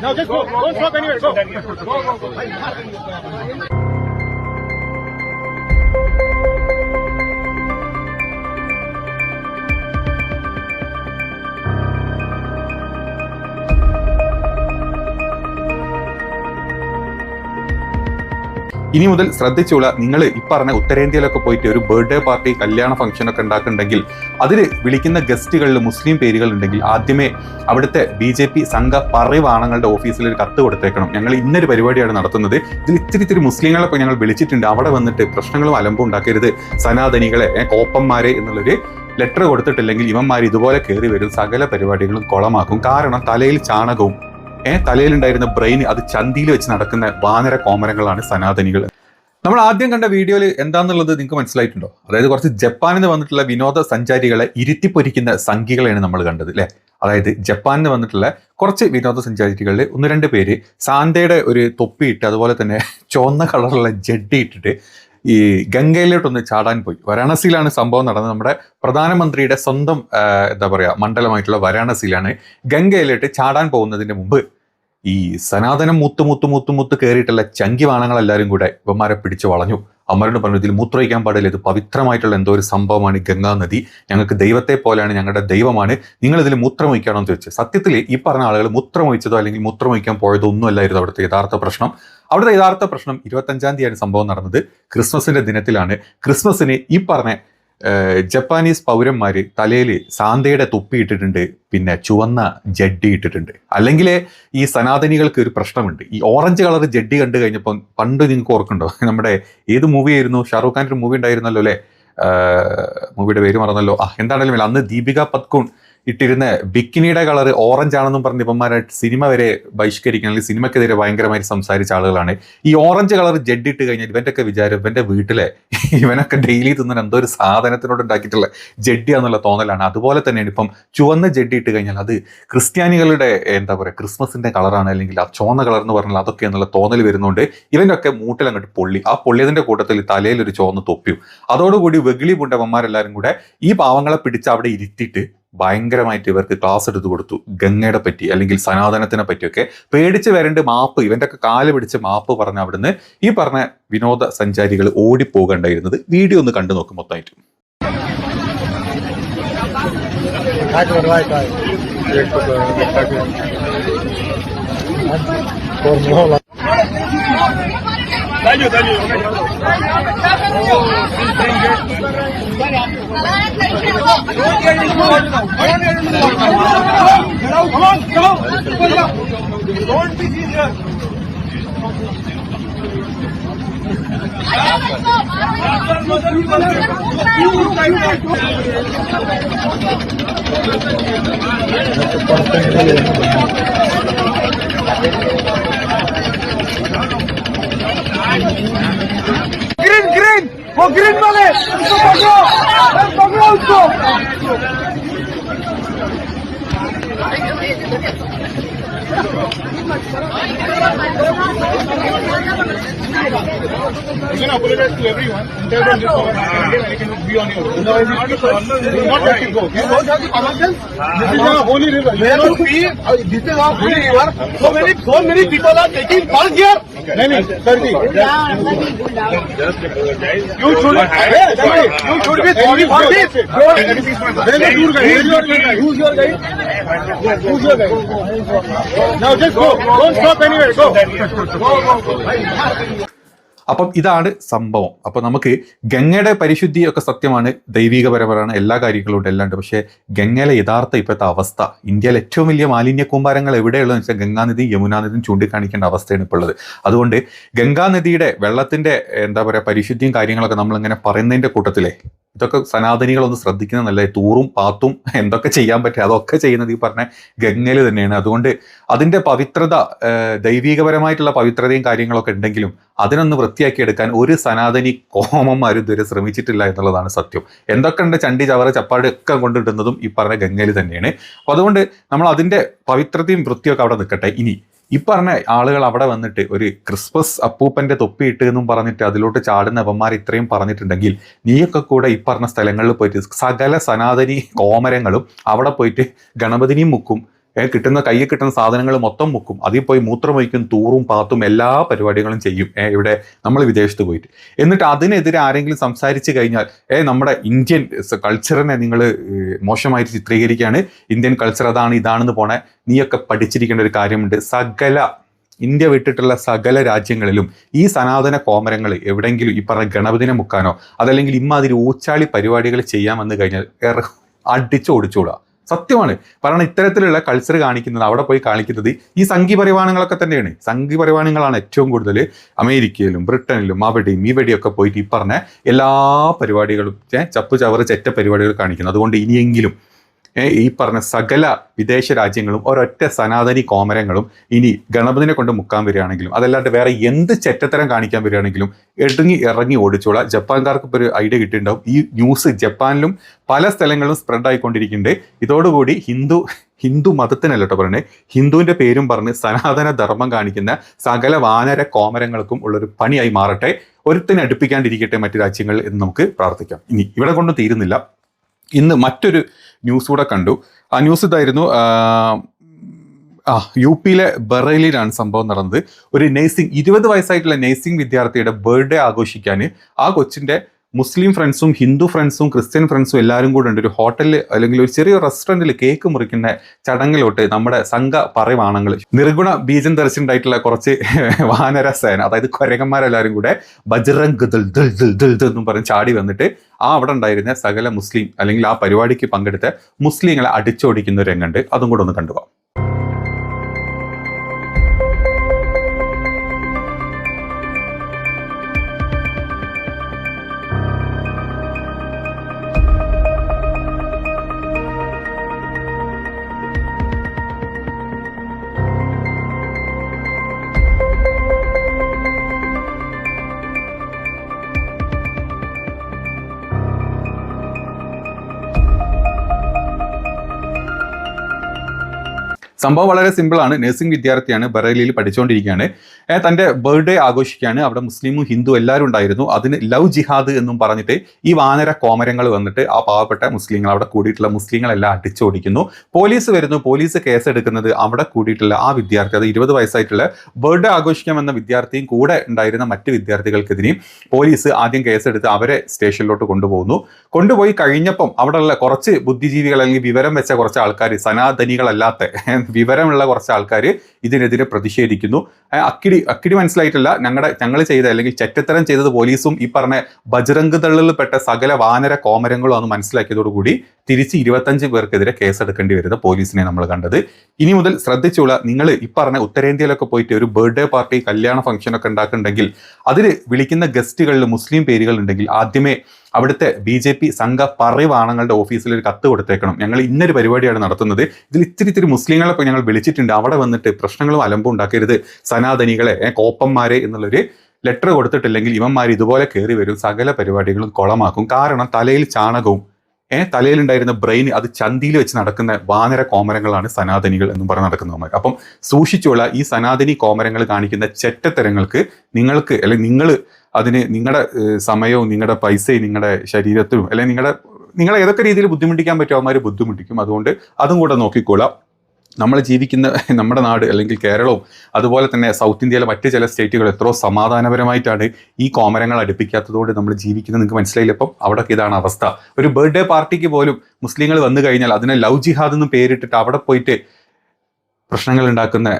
Now just go. Don't stop anywhere. Go. ഇനി മുതൽ ശ്രദ്ധിച്ചുള്ള നിങ്ങൾ ഈ പറഞ്ഞ ഉത്തരേന്ത്യയിലൊക്കെ പോയിട്ട് ഒരു ബർത്ത്ഡേ പാർട്ടി കല്യാണ ഫംഗ്ഷൻ ഒക്കെ ഉണ്ടാക്കുന്നുണ്ടെങ്കിൽ അതിൽ വിളിക്കുന്ന ഗസ്റ്റുകളിൽ മുസ്ലിം പേരുകൾ ഉണ്ടെങ്കിൽ ആദ്യമേ അവിടുത്തെ ബി ജെ പി സംഘ പരിവാണങ്ങളുടെ ഓഫീസിൽ ഒരു കത്ത് കൊടുത്തേക്കണം. ഞങ്ങൾ ഇന്നൊരു പരിപാടിയാണ് നടത്തുന്നത്. ഇതിൽ ഇത്തിരി ഇത്തിരി മുസ്ലിങ്ങളെ ഞങ്ങൾ വിളിച്ചിട്ടുണ്ട്. അവിടെ വന്നിട്ട് പ്രശ്നങ്ങളും അലമ്പും ഉണ്ടാക്കരുത്. സനാതനികളെ കോപ്പന്മാരെ എന്നുള്ളൊരു ലെറ്റർ കൊടുത്തിട്ടില്ലെങ്കിൽ ഇവന്മാർ ഇതുപോലെ കയറി വരും. സകല പരിപാടികളും കുളമാക്കും. കാരണം തലയിൽ ചാണകവും തലയിലുണ്ടായിരുന്ന ബ്രെയിൻ അത് ചന്തിയിൽ വെച്ച് നടക്കുന്ന വാനര കോമരങ്ങളാണ് സനാതനികൾ. നമ്മൾ ആദ്യം കണ്ട വീഡിയോയിൽ എന്താണെന്നുള്ളത് നിങ്ങൾക്ക് മനസ്സിലായിട്ടുണ്ടോ? അതായത് കുറച്ച് ജപ്പാനിൽ നിന്ന് വന്നിട്ടുള്ള വിനോദസഞ്ചാരികളെ ഇരുത്തിപ്പൊരിക്കുന്ന സംഖ്യകളെയാണ് നമ്മൾ കണ്ടത് അല്ലേ അതായത് ജപ്പാനിൽ നിന്ന് വന്നിട്ടുള്ള കുറച്ച് വിനോദസഞ്ചാരികളിൽ ഒന്ന് രണ്ട് പേര് സാന്തയുടെ ഒരു തൊപ്പിയിട്ട് അതുപോലെ തന്നെ ചുവന്ന കളറുള്ള ജഡ്ഡി ഇട്ടിട്ട് ഈ ഗംഗയിലോട്ടൊന്ന് ചാടാൻ പോയി. വാരാണസിയിലാണ് സംഭവം നടന്നത്. നമ്മുടെ പ്രധാനമന്ത്രിയുടെ സ്വന്തം എന്താ പറയുക മണ്ഡലമായിട്ടുള്ള വാരാണസിയിലാണ് ഗംഗയിലോട്ട് ചാടാൻ പോകുന്നതിന് മുമ്പ് ഈ സനാതനം മുത്ത് മുത്ത് മുത്ത് മുത്ത് കയറിയിട്ടുള്ള ചങ്കി വാണങ്ങളെല്ലാവരും കൂടെ ഇവന്മാരെ പിടിച്ചു വളഞ്ഞു. അമ്മരോട് പറഞ്ഞു ഇതിൽ മൂത്രയിക്കാൻ പാടില്ല. ഇത് പവിത്രമായിട്ടുള്ള എന്തോ ഒരു സംഭവമാണ് ഗംഗാ നദി. ഞങ്ങൾക്ക് ദൈവത്തെ പോലെയാണ് ഞങ്ങളുടെ ദൈവമാണ്. നിങ്ങൾ ഇതിൽ മൂത്രമൊഴിക്കണമെന്ന് ചോദിച്ചു. സത്യത്തിൽ ഈ പറഞ്ഞ ആളുകൾ മൂത്രമൊഴിച്ചതോ അല്ലെങ്കിൽ മൂത്രമൊഴിക്കാൻ പോയതോ ഒന്നും അല്ലായിരുന്നു അവിടുത്തെ യഥാർത്ഥ പ്രശ്നം. അവിടുത്തെ യഥാർത്ഥ പ്രശ്നം ഇരുപത്തഞ്ചാം തീയതിയാണ് സംഭവം നടന്നത്. ക്രിസ്മസിന്റെ ദിനത്തിലാണ്. ക്രിസ്മസിന് ഈ പറഞ്ഞ ജപ്പാനീസ് പൗരന്മാര് തലയിൽ സാന്തയുടെ തൊപ്പി ഇട്ടിട്ടുണ്ട് പിന്നെ ചുവന്ന ജഡ്ഡി ഇട്ടിട്ടുണ്ട്. അല്ലെങ്കിൽ ഈ സനാതനികൾക്ക് ഒരു പ്രശ്നമുണ്ട്. ഈ ഓറഞ്ച് കളർ ജഡ്ഡി കണ്ടു കഴിഞ്ഞപ്പം പണ്ട് നിങ്ങൾക്ക് ഓർക്കുണ്ടോ നമ്മുടെ ഏത് മൂവി ആയിരുന്നു? ഷാറൂഖ് ഖാന്റെ ഒരു മൂവി ഉണ്ടായിരുന്നല്ലോ അല്ലേ? മൂവിയുടെ പേര് മറന്നല്ലോ. ആ എന്താണെങ്കിലും അന്ന് ദീപിക പത്കൂൺ ഇട്ടിരുന്ന ബിക്കിനിയുടെ കളർ ഓറഞ്ച് ആണെന്നും പറഞ്ഞ് ഇപ്പന്മാരായിട്ട് സിനിമ വരെ ബഹിഷ്കരിക്കണം അല്ലെങ്കിൽ സിനിമക്കെതിരെ ഭയങ്കരമായി സംസാരിച്ച ആളുകളാണ്. ഈ ഓറഞ്ച് കളർ ജെഡ് ഇട്ട് കഴിഞ്ഞാൽ ഇവന്റെ ഒക്കെ വിചാരം ഇവന്റെ വീട്ടിലെ ഇവനൊക്കെ ഡെയിലി തിന്നുന്ന എന്തോ ഒരു സാധനത്തിനോട് ഉണ്ടാക്കിയിട്ടുള്ള ജെഡ് എന്നുള്ള തോന്നലാണ്. അതുപോലെ തന്നെയാണ് ഇപ്പം ചുവന്ന ജെഡ് ഇട്ട് കഴിഞ്ഞാൽ അത് ക്രിസ്ത്യാനികളുടെ എന്താ പറയുക ക്രിസ്മസിന്റെ കളറാണ് അല്ലെങ്കിൽ ആ ചുവന്ന കളർ എന്ന് പറഞ്ഞാൽ അതൊക്കെ എന്നുള്ള തോന്നൽ വരുന്നുണ്ട്. ഇവന്റെയൊക്കെ മൂട്ടിൽ അങ്ങോട്ട് പൊള്ളി. ആ പൊള്ളിയതിന്റെ കൂട്ടത്തിൽ തലയിൽ ഒരു ചുവന്ന് തൊപ്പിയും. അതോടുകൂടി വെകിളി പുണ്ടവന്മാരെല്ലാവരും കൂടെ ഈ പാവങ്ങളെ പിടിച്ച് അവിടെ ഇരുത്തിയിട്ട് ഭയങ്കരമായിട്ട് ഇവർക്ക് ക്ലാസ് എടുത്തു കൊടുത്തു. ഗംഗയുടെ പറ്റി അല്ലെങ്കിൽ സനാതനത്തിനെ പറ്റിയൊക്കെ പേടിച്ച് വരേണ്ട മാപ്പ് ഇവന്റെ ഒക്കെ കാൽ പിടിച്ച് മാപ്പ് പറഞ്ഞ അവിടുന്ന് ഈ പറഞ്ഞ വിനോദ സഞ്ചാരികൾ ഓടിപ്പോകണ്ടായിരുന്നത് വീഡിയോ ഒന്ന് കണ്ടു നോക്കും മൊത്തമായിട്ട്. Dá-lhe, dá-lhe. Don't be serious. Thank you. Green green वो ग्रीन वाले उसको पकड़ो अरे पकड़ो उसको You can apologize to everyone. Tell them this over and you can be on your own. No, you not let it go. You both have the common sense. This is a holy river. You have to be, this is a holy river. So many, so many people are taking part here. नहीं नहीं sir ji you should you should be sorry for this दूर गए use your guide use your guide now just go don't stop anywhere go go go അപ്പം ഇതാണ് സംഭവം. അപ്പൊ നമുക്ക് ഗംഗയുടെ പരിശുദ്ധി ഒക്കെ സത്യമാണ് ദൈവികപരമാണ് എല്ലാ കാര്യങ്ങളും ഉണ്ട് എല്ലാം ഉണ്ട്. പക്ഷേ ഗംഗയിലെ യഥാർത്ഥ ഇപ്പോഴത്തെ അവസ്ഥ ഇന്ത്യയിലെ ഏറ്റവും വലിയ മാലിന്യ കൂമ്പാരങ്ങൾ എവിടെയുള്ളതെന്ന് വെച്ചാൽ ഗംഗാനദിയും യമുനാനദിയും ചൂണ്ടിക്കാണിക്കേണ്ട അവസ്ഥയാണ് ഇപ്പോൾ ഉള്ളത്. അതുകൊണ്ട് ഗംഗാനദിയുടെ വെള്ളത്തിന്റെ എന്താ പറയുക പരിശുദ്ധിയും കാര്യങ്ങളൊക്കെ നമ്മളിങ്ങനെ പറയുന്നതിന്റെ കൂട്ടത്തിലെ ഇതൊക്കെ സനാതനികളൊന്ന് ശ്രദ്ധിക്കുന്നത് നല്ലത് തൂറും പാത്തും എന്തൊക്കെ ചെയ്യാൻ പറ്റുക അതൊക്കെ ചെയ്യുന്നത് ഈ പറഞ്ഞ ഗംഗയിൽ തന്നെയാണ്. അതുകൊണ്ട് അതിന്റെ പവിത്രത ദൈവീകപരമായിട്ടുള്ള പവിത്രതയും കാര്യങ്ങളൊക്കെ ഉണ്ടെങ്കിലും അതിനൊന്ന് വൃത്തിയാക്കിയെടുക്കാൻ ഒരു സനാതനി കോമന്മാരും ഇതുവരെ ശ്രമിച്ചിട്ടില്ല എന്നുള്ളതാണ് സത്യം. എന്തൊക്കെ ഉണ്ട് ചണ്ടി ചവറ ചപ്പാട് ഒക്കെ കൊണ്ടിടുന്നതും ഈ പറഞ്ഞ ഗംഗയിൽ തന്നെയാണ്. അപ്പോൾ അതുകൊണ്ട് നമ്മൾ അതിന്റെ പവിത്രതയും വൃത്തിയൊക്കെ അവിടെ നിൽക്കട്ടെ. ഇനി ഈ പറഞ്ഞ ആളുകൾ അവിടെ വന്നിട്ട് ഒരു ക്രിസ്മസ് അപ്പൂപ്പന്റെ തൊപ്പിയിട്ട് എന്നും പറഞ്ഞിട്ട് അതിലോട്ട് ചാടുന്ന അവന്മാർ ഇത്രയും പറഞ്ഞിട്ടുണ്ടെങ്കിൽ നീയൊക്കെ കൂടെ ഈ പറഞ്ഞ സ്ഥലങ്ങളിൽ പോയിട്ട് സകല സനാതനി കോമരങ്ങളും അവിടെ പോയിട്ട് ഗണപതിനെയും മുക്കും. കിട്ടുന്ന കയ്യിൽ കിട്ടുന്ന സാധനങ്ങൾ മൊത്തം മുക്കും. അതിൽ പോയി മൂത്രമൊഴിക്കും തൂറും പാത്തും എല്ലാ പരിപാടികളും ചെയ്യും. ഏഹ് ഇവിടെ നമ്മൾ വിദേശത്ത് പോയിട്ട്. എന്നിട്ട് അതിനെതിരെ ആരെങ്കിലും സംസാരിച്ചു കഴിഞ്ഞാൽ ഏ നമ്മുടെ ഇന്ത്യൻ കൾച്ചറിനെ നിങ്ങൾ മോശമായിട്ട് ചിത്രീകരിക്കുകയാണ്. ഇന്ത്യൻ കൾച്ചർ അതാണ് ഇതാണെന്ന് പോണേ. നീയൊക്കെ പഠിച്ചിരിക്കേണ്ട ഒരു കാര്യമുണ്ട്. സകല ഇന്ത്യ വിട്ടിട്ടുള്ള സകല രാജ്യങ്ങളിലും ഈ സനാതന കോമരങ്ങൾ എവിടെയെങ്കിലും ഈ പറഞ്ഞ ഗണപതിനെ മുക്കാനോ അതല്ലെങ്കിൽ ഇമ്മാതിരി ഊച്ചാളി പരിപാടികൾ ചെയ്യാമെന്ന് കഴിഞ്ഞാൽ അടിച്ചു ഓടിച്ചൂടാ സത്യമാണ്. കാരണം ഇത്തരത്തിലുള്ള കൾച്ചർ കാണിക്കുന്നത് അവിടെ പോയി കാണിക്കുന്നത് ഈ സംഘി പരിവാണങ്ങളൊക്കെ തന്നെയാണ്. സംഘി പരിവാണങ്ങളാണ് ഏറ്റവും കൂടുതൽ അമേരിക്കയിലും ബ്രിട്ടനിലും അവിടെയും ഇവിടെയൊക്കെ പോയിട്ട് ഈ പറഞ്ഞ എല്ലാ പരിപാടികളും ചപ്പ് ചവറ് ചെറ്റ പരിപാടികൾ കാണിക്കുന്നത്. അതുകൊണ്ട് ഇനിയെങ്കിലും ഈ പറഞ്ഞ സകല വിദേശ രാജ്യങ്ങളും ഒരൊറ്റ സനാതനി കോമരങ്ങളും ഇനി ഗണപതിനെ കൊണ്ട് മുക്കാൻ വരികയാണെങ്കിലും അതല്ലാണ്ട് വേറെ എന്ത് ചെറ്റത്തരം കാണിക്കാൻ വരികയാണെങ്കിലും ഇറങ്ങി ഇറങ്ങി ഓടിച്ചോളാം. ജപ്പാൻകാർക്ക് ഇപ്പോൾ ഒരു ഐഡിയ കിട്ടിയിട്ടുണ്ടാവും. ഈ ന്യൂസ് ജപ്പാനിലും പല സ്ഥലങ്ങളിലും സ്പ്രെഡ് ആയിക്കൊണ്ടിരിക്കുന്നുണ്ട്. ഇതോടുകൂടി ഹിന്ദു ഹിന്ദു മതത്തിനല്ല കേട്ടോ ഹിന്ദുവിന്റെ പേരും പറഞ്ഞ് സനാതന ധർമ്മം കാണിക്കുന്ന സകല വാനര കോമരങ്ങൾക്കും ഉള്ളൊരു പണിയായി മാറട്ടെ. ഒരുത്തിനെ അടുപ്പിക്കാണ്ടിരിക്കട്ടെ മറ്റു രാജ്യങ്ങൾ എന്ന് നമുക്ക് പ്രാർത്ഥിക്കാം. ഇനി ഇവിടെ കൊണ്ടും തീരുന്നില്ല. ഇന്ന് മറ്റൊരു ന്യൂസ് കൂടെ കണ്ടു. ആ ന്യൂസ് ഇതായിരുന്നു ആ, യു പിയിലെ ബറേലിയിലാണ് സംഭവം നടന്നത്. ഒരു നേഴ്സിംഗ് ഇരുപത് വയസ്സായിട്ടുള്ള നേഴ്സിംഗ് വിദ്യാർത്ഥിയുടെ ബർത്ത്ഡേ ആഘോഷിക്കാൻ ആ കൊച്ചിന്റെ മുസ്ലിം ഫ്രണ്ട്സും ഹിന്ദു ഫ്രണ്ട്സും ക്രിസ്ത്യൻ ഫ്രണ്ട്സും എല്ലാവരും കൂടെ ഉണ്ട്. ഒരു ഹോട്ടലിൽ അല്ലെങ്കിൽ ഒരു ചെറിയ റെസ്റ്റോറന്റിൽ കേക്ക് മുറിക്കുന്ന ചടങ്ങിലോട്ട് നമ്മുടെ സംഘ പറയുവാണെങ്കിൽ നിർഗുണ ബീജം ധരിച്ചിട്ടുണ്ടായിട്ടുള്ള കുറച്ച് വാനര സേന അതായത് കൊരകന്മാരെല്ലാവരും കൂടെ ബജ്രംഗ് ദിൽ ദിൽ ദിൽ ദിൽ എന്നും പറഞ്ഞ് ചാടി വന്നിട്ട് ആ അവിടെ ഉണ്ടായിരുന്ന സകല മുസ്ലിം അല്ലെങ്കിൽ ആ പരിപാടിക്ക് പങ്കെടുത്ത മുസ്ലിങ്ങളെ അടിച്ചോടിക്കുന്ന ഒരു രംഗമുണ്ട്. അതും കൂടെ ഒന്ന് കണ്ടുപോകാം. സംഭവം വളരെ സിമ്പിളാണ് നഴ്സിംഗ് വിദ്യാർത്ഥിയാണ് ബറേലിയിൽ പഠിച്ചുകൊണ്ടിരിക്കുകയാണ് തന്റെ ബർത്ത്ഡേ ആഘോഷിക്കുകയാണ് അവിടെ മുസ്ലിമും ഹിന്ദു എല്ലാവരും ഉണ്ടായിരുന്നു. അതിന് ലവ് ജിഹാദ് എന്നും പറഞ്ഞിട്ട് ഈ വാനര കോമരങ്ങൾ വന്നിട്ട് ആ പാവപ്പെട്ട മുസ്ലിങ്ങൾ അവിടെ കൂടിയിട്ടുള്ള മുസ്ലിങ്ങളെല്ലാം അടിച്ചോടിക്കുന്നു. പോലീസ് വരുന്നു. പോലീസ് കേസ് എടുക്കുന്നത് അവിടെ കൂടിയിട്ടുള്ള ആ വിദ്യാർത്ഥി അത് ഇരുപത് വയസ്സായിട്ടുള്ള ബർത്ത്ഡേ ആഘോഷിക്കാമെന്ന വിദ്യാർത്ഥിയും കൂടെ ഉണ്ടായിരുന്ന മറ്റ് വിദ്യാർത്ഥികൾക്കെതിരെയും പോലീസ് ആദ്യം കേസെടുത്ത് അവരെ സ്റ്റേഷനിലോട്ട് കൊണ്ടുപോകുന്നു. കൊണ്ടുപോയി കഴിഞ്ഞപ്പം അവിടെയുള്ള കുറച്ച് ബുദ്ധിജീവികൾ അല്ലെങ്കിൽ വിവരം വെച്ച കുറച്ച് ആൾക്കാർ സനാതനികളല്ലാത്ത വിവരമുള്ള കുറച്ച് ആൾക്കാർ ഇതിനെതിരെ പ്രതിഷേധിക്കുന്നു. ഏ, അക്കിടി അക്കിടി മനസ്സിലായിട്ടില്ല. ഞങ്ങളുടെ ഞങ്ങൾ ചെയ്ത അല്ലെങ്കിൽ ചെറ്റത്തരം ചെയ്തത് പോലീസും ഈ പറഞ്ഞ ബജറംഗ് തള്ളിൽപ്പെട്ട സകല വാനര കോമരങ്ങളും അന്ന് മനസ്സിലാക്കിയതോടുകൂടി തിരിച്ച് ഇരുപത്തഞ്ച് പേർക്കെതിരെ കേസെടുക്കേണ്ടി വരുന്ന പോലീസിനെ നമ്മൾ കണ്ടത്. ഇനി മുതൽ ശ്രദ്ധിച്ചുള്ള നിങ്ങൾ ഈ പറഞ്ഞ ഉത്തരേന്ത്യയിലൊക്കെ പോയിട്ട് ഒരു ബർത്ത്ഡേ പാർട്ടി കല്യാണ ഫംഗ്ഷനൊക്കെ ഉണ്ടാക്കുന്നുണ്ടെങ്കിൽ അതിൽ വിളിക്കുന്ന ഗസ്റ്റുകളിൽ മുസ്ലിം പേരുകൾ ഉണ്ടെങ്കിൽ ആദ്യമേ അവിടുത്തെ ബി ജെ പി സംഘ പറയുവാണങ്ങളുടെ ഓഫീസിൽ ഒരു കത്ത് കൊടുത്തേക്കണം. ഞങ്ങൾ ഇന്നൊരു പരിപാടിയാണ് നടത്തുന്നത്. ഇതിൽ ഇത്തിരി ഇത്തിരി മുസ്ലിങ്ങളെ ഞങ്ങൾ വിളിച്ചിട്ടുണ്ട്. അവിടെ വന്നിട്ട് പ്രശ്നങ്ങളും അലമ്പും ഉണ്ടാക്കരുത്. സനാതനികളെ കോപ്പന്മാരെ എന്നുള്ളൊരു ലെറ്റർ കൊടുത്തിട്ടില്ലെങ്കിൽ ഇവന്മാർ ഇതുപോലെ കയറി വരും. സകല പരിപാടികളും കുളമാക്കും. കാരണം തലയിൽ ചാണകവും ഏ തലയിലുണ്ടായിരുന്ന ബ്രെയിൻ അത് ചന്തിയിൽ വെച്ച് നടക്കുന്ന വാനര കോമരങ്ങളാണ് സനാതനികൾ എന്ന് പറഞ്ഞ് നടക്കുന്നവന്മാർ അപ്പം സൂക്ഷിച്ചുള്ള ഈ സനാതനി കോമരങ്ങൾ കാണിക്കുന്ന ചെറ്റത്തരങ്ങൾക്ക് നിങ്ങൾക്ക് അല്ലെങ്കിൽ നിങ്ങൾ അതിന് നിങ്ങളുടെ സമയവും നിങ്ങളുടെ പൈസയും നിങ്ങളുടെ ശരീരത്തിലും അല്ലെങ്കിൽ നിങ്ങളുടെ നിങ്ങളെ ഏതൊക്കെ രീതിയിൽ ബുദ്ധിമുട്ടിക്കാൻ പറ്റുമോ അവന്മാർ ബുദ്ധിമുട്ടിക്കും. അതുകൊണ്ട് അതും കൂടെ നോക്കിക്കോളാം. നമ്മൾ ജീവിക്കുന്ന നമ്മുടെ നാട് അല്ലെങ്കിൽ കേരളവും അതുപോലെ തന്നെ സൗത്ത് ഇന്ത്യയിലെ മറ്റ് ചില സ്റ്റേറ്റുകൾ എത്രയോ സമാധാനപരമായിട്ടാണ് ഈ കോമരങ്ങൾ അടുപ്പിക്കാത്തതുകൊണ്ട് നമ്മൾ ജീവിക്കുന്നത്. നിങ്ങൾക്ക് മനസ്സിലായില്ല? ഇപ്പം അവിടെയൊക്കെ ഇതാണ് അവസ്ഥ. ഒരു ബർത്ത്ഡേ പാർട്ടിക്ക് പോലും മുസ്ലിങ്ങൾ വന്നു കഴിഞ്ഞാൽ അതിനെ ലവ് ജിഹാദ് എന്ന് പേരിട്ടിട്ട് അവിടെ പോയിട്ട് പ്രശ്നങ്ങൾ ഉണ്ടാക്കുന്ന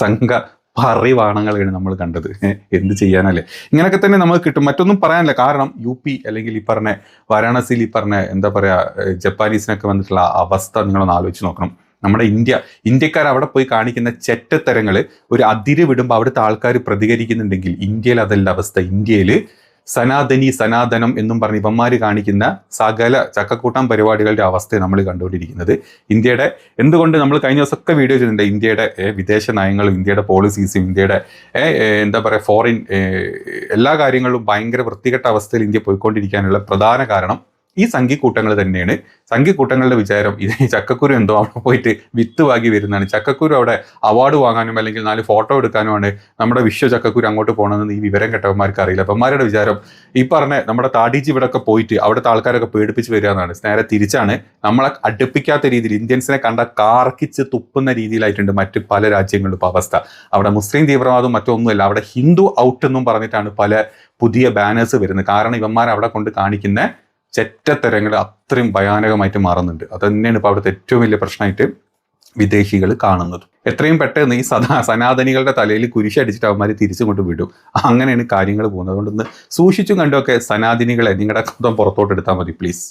സംഘ പറയുവാണങ്ങളാണ് നമ്മൾ കണ്ടത്. എന്ത് ചെയ്യാനല്ലേ? ഇങ്ങനെയൊക്കെ തന്നെ നമുക്ക് കിട്ടും. മറ്റൊന്നും പറയാനില്ല. കാരണം യു പി അല്ലെങ്കിൽ ഈ പറഞ്ഞ വാരാണസിയിൽ ഈ പറഞ്ഞ എന്താ പറയുക ജപ്പാനീസിനൊക്കെ വന്നിട്ടുള്ള അവസ്ഥ നിങ്ങളൊന്ന് ആലോചിച്ച് നോക്കണം. നമ്മുടെ ഇന്ത്യ ഇന്ത്യക്കാർ അവിടെ പോയി കാണിക്കുന്ന ചെറ്റത്തരങ്ങൾ ഒരു അതിര് വിടുമ്പോൾ അവിടുത്തെ ആൾക്കാർ പ്രതികരിക്കുന്നുണ്ടെങ്കിൽ ഇന്ത്യയിൽ അതല്ല അവസ്ഥ. ഇന്ത്യയിൽ സനാതനി സനാതനം എന്നും പറഞ്ഞ് ഇവന്മാർ കാണിക്കുന്ന സകല ചക്കക്കൂട്ടം പരിപാടികളുടെ അവസ്ഥ നമ്മൾ കണ്ടുകൊണ്ടിരിക്കുന്നത്. ഇന്ത്യയുടെ എന്തുകൊണ്ട് നമ്മൾ കഴിഞ്ഞ ദിവസമൊക്കെ വീഡിയോ ചെയ്തിട്ടുണ്ട്. ഇന്ത്യയുടെ വിദേശ നയങ്ങളും ഇന്ത്യയുടെ പോളിസീസും ഇന്ത്യയുടെ എന്താ പറയുക ഫോറിൻ എല്ലാ കാര്യങ്ങളിലും ഭയങ്കര വൃത്തികെട്ട അവസ്ഥയിൽ ഇന്ത്യ പോയിക്കൊണ്ടിരിക്കാനുള്ള പ്രധാന കാരണം ഈ സംഘിക്കൂട്ടങ്ങൾ തന്നെയാണ്. സംഘിക്കൂട്ടങ്ങളുടെ വിചാരം ഇത് ചക്കക്കുരു എന്തോ അവിടെ പോയിട്ട് വിത്ത് വാങ്ങി വരുന്നതാണ്. ചക്കക്കുരു അവിടെ അവാർഡ് വാങ്ങാനും അല്ലെങ്കിൽ നാല് ഫോട്ടോ എടുക്കാനുമാണ് നമ്മുടെ വിശ്വ ചക്കക്കുരു അങ്ങോട്ട് പോകണമെന്ന് ഈ വിവരം കെട്ടവന്മാർക്ക് അറിയില്ല. അപ്പന്മാരുടെ വിചാരം ഈ പറഞ്ഞ നമ്മുടെ താടിജി ഇവിടെയൊക്കെ പോയിട്ട് അവിടുത്തെ ആൾക്കാരൊക്കെ പേടിപ്പിച്ച് വരിക എന്നാണ്. നേരെ തിരിച്ചാണ് നമ്മളെ അടുപ്പിക്കാത്ത രീതിയിൽ ഇന്ത്യൻസിനെ കണ്ട കാർക്കിച്ച് തുപ്പുന്ന രീതിയിലായിട്ടുണ്ട് മറ്റ് പല രാജ്യങ്ങളിലും ഇപ്പോൾ അവസ്ഥ. അവിടെ മുസ്ലിം തീവ്രവാദവും മറ്റൊന്നുമല്ല അവിടെ ഹിന്ദു ഔട്ട് എന്നും പറഞ്ഞിട്ടാണ് പല പുതിയ ബാനേഴ്സ് വരുന്നത്. കാരണം ഇവന്മാർ അവിടെ കൊണ്ട് കാണിക്കുന്ന ചെറ്റത്തരങ്ങൾ അത്രയും ഭയാനകമായിട്ട് മാറുന്നുണ്ട്. അത് തന്നെയാണ് ഇപ്പോൾ അവിടുത്തെ ഏറ്റവും വലിയ പ്രശ്നമായിട്ട് വിദേശികൾ കാണുന്നത്. എത്രയും പെട്ടെന്ന് ഈ സദാ സനാതനികളുടെ തലയിൽ കുരിശടിച്ചിട്ട് അവന്മാർ തിരിച്ചു കൊണ്ട് വിടും. അങ്ങനെയാണ് കാര്യങ്ങൾ പോകുന്നത്. അതുകൊണ്ടൊന്ന് സൂക്ഷിച്ചും കണ്ടുമൊക്കെ സനാതനികളെ നിങ്ങളുടെ സ്വന്തം പുറത്തോട്ട് എടുത്താൽ മതി പ്ലീസ്